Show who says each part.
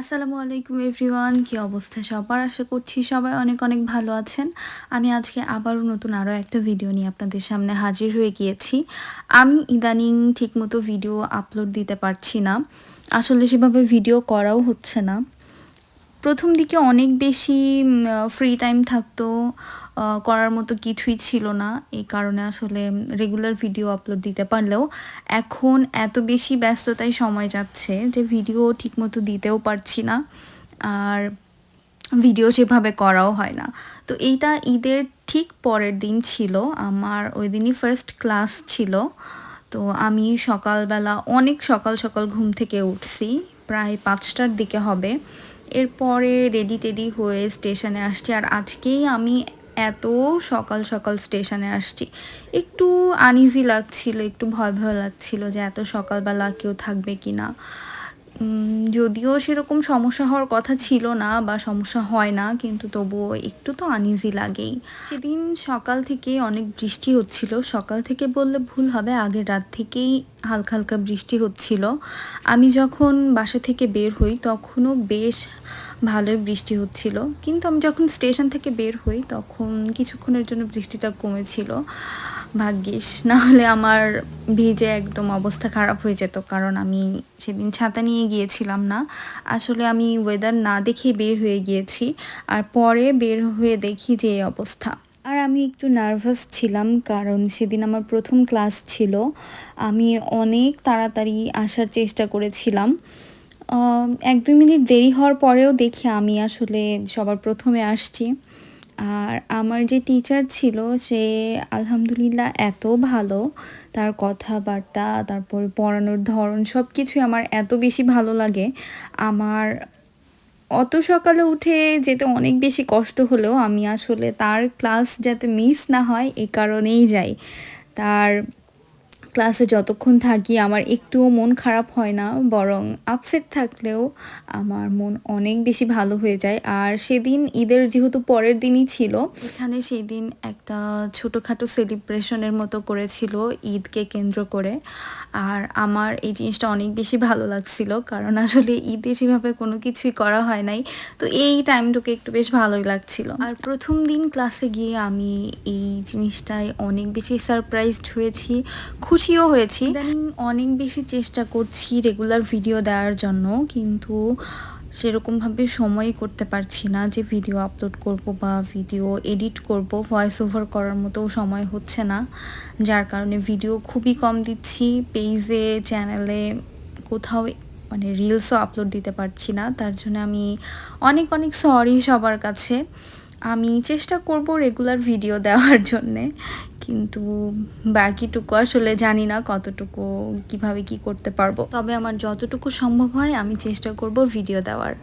Speaker 1: আসসালামু আলাইকুম এভরিওয়ান, কী অবস্থা সবার? আশা করছি সবাই অনেক অনেক ভালো আছেন। আমি আজকে আবারও নতুন আরও একটা ভিডিও নিয়ে আপনাদের সামনে হাজির হয়ে গিয়েছি। আমি ইদানিং ঠিকমতো ভিডিও আপলোড দিতে পারছি না। আসলে সেভাবে ভিডিও করাও হচ্ছে না। প্রথম দিকে অনেক বেশি ফ্রি টাইম থাকতো করার মতো কিছুই ছিল না। এই কারণে আসলে রেগুলার ভিডিও আপলোড দিতে পারলেও এখন এত বেশি ব্যস্ততায় সময় যাচ্ছে যে ভিডিও ঠিকমতো দিতেও পারছি না আর ভিডিও সেভাবে করাও হয় না। তো এইটা ঈদের ঠিক পরের দিন ছিল। আমার ওই দিনই ফার্স্ট ক্লাস ছিল। তো আমি সকালবেলা অনেক সকাল সকাল ঘুম থেকে উঠছি। প্রায় পাঁচটার দিকে হবে। এরপরে রেডি টেডি হয়ে স্টেশনে আসছি। আর আজকেই আমি এত সকাল সকাল স্টেশনে আসছি। একটু আনইজি লাগছিল, একটু ভয় ভয় লাগছিল যে এত সকালবেলা কেউ থাকবে কি না যদিও সেরকম সমস্যা হওয়ার কথা ছিল না বা সমস্যা হয় না, কিন্তু তবুও একটু তো আনইজি লাগেই। সেদিন সকাল থেকে অনেক বৃষ্টি হচ্ছিল। সকাল থেকে বললে ভুল হবে, আগের রাত থেকেই হালকা হালকা বৃষ্টি হচ্ছিল। আমি যখন বাসা থেকে বের হই, তখনও বেশ ভালোই বৃষ্টি হচ্ছিল। কিন্তু আমি যখন স্টেশন থেকে বের হই, তখন কিছুক্ষণের জন্য বৃষ্টিটা কমেছিল। ভাগ্যিস, নাহলে আমার ভিজে একদম অবস্থা খারাপ হয়ে যেত, কারণ আমি সেদিন ছাতা নিয়ে গিয়েছিলাম না। আসলে আমি ওয়েদার না দেখে বের হয়ে গিয়েছি, আর পরে বের হয়ে দেখি যে এই অবস্থা। আর আমি একটু নার্ভাস ছিলাম কারণ সেদিন আমার প্রথম ক্লাস ছিল। আমি অনেক তাড়াতাড়ি আসার চেষ্টা করেছিলাম। এক দুই মিনিট দেরি হওয়ার পরেও দেখি আমি আসলে সবার প্রথমে আসছি। আর আমার যে টিচার ছিল, সে আলহামদুলিল্লাহ এত ভালো। তার কথাবার্তা, তারপর পড়ানোর ধরন সব কিছুই আমার এত বেশি ভালো লাগে। আমার অত সকালে উঠে যেতে অনেক বেশি কষ্ট হলেও আমি আসলে তার ক্লাস যাতে মিস না হয়, এ কারণেই যাই। তার ক্লাসে যতক্ষণ থাকি আমার একটুও মন খারাপ হয় না, বরং আপসেট থাকলেও আমার মন অনেক বেশি ভালো হয়ে যায়। আর সেদিন ঈদের যেহেতু পরের দিনই ছিল, এখানে সেদিন একটা ছোটোখাটো সেলিব্রেশনের মতো করেছিল ঈদকে কেন্দ্র করে। আর আমার এই জিনিসটা অনেক বেশি ভালো লাগছিল, কারণ আসলে ঈদে সেভাবে কোনো কিছুই করা হয় নাই। তো এই টাইমটুকু একটু বেশ ভালোই লাগছিল। আর প্রথম দিন ক্লাসে গিয়ে আমি এই জিনিসটায় অনেক বেশি সারপ্রাইজড হয়েছি। খুশি খুশিও হয়েছি। অনেক বেশি চেষ্টা করছি রেগুলার ভিডিও দেওয়ার জন্য, কিন্তু সেরকমভাবে সময় করতে পারছি না যে ভিডিও আপলোড করব বা ভিডিও এডিট করব। ভয়েস ওভার করার মতো সময় হচ্ছে না, যার কারণে ভিডিও খুবই কম দিচ্ছি। পেজে চ্যানেলে কোথাও মানে রিলসও আপলোড দিতে পারছি না, তার জন্য আমি অনেক অনেক সরি সবার কাছে। আমি চেষ্টা করব রেগুলার ভিডিও দেওয়ার জন্যে। কিন্তু বাকিটুকু আসলে জানি না কতটুকু, কীভাবে কি করতে পারব। তবে আমার যতটুকু সম্ভব হয় আমি চেষ্টা করব ভিডিও দেওয়ার।